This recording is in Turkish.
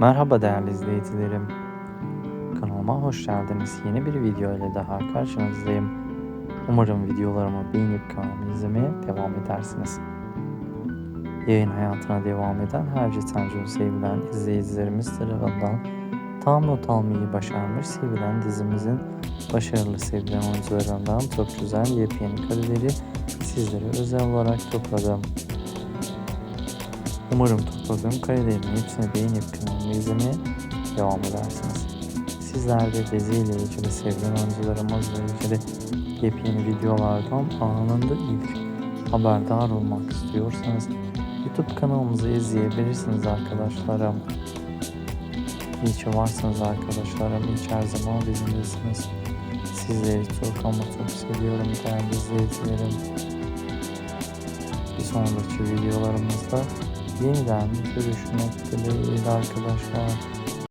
Merhaba değerli izleyicilerim. Kanalıma hoş geldiniz. Yeni bir video ile daha karşınızdayım. Umarım videolarımı beğenip kanalımı izlemeye devam edersiniz. Yayın hayatına devam eden her Tancu sevilen izleyicilerimiz tarafından tam not almayı başarmış sevilen dizimizin başarılı sevilen oyuncularından çok güzel yepyeni kareleri sizlere özel olarak topladım. Umarım topladığım karelerin hepsini beğenip kanalımı izlemeye devam edersiniz. Sizler de diziyle ilgili sevilen oyuncularımızla ilgili yepyeni videolardan anında ilk haberdar olmak istiyorsanız YouTube kanalımızı izleyebilirsiniz arkadaşlarım. İyi ki varsınız arkadaşlarım. İyi her zaman bizimlesiniz. Sizleri çok ama çok seviyorum değerli izleyicilerim. Bir sonraki videolarımızda yeniden görüşmek dileğiyle arkadaşlar.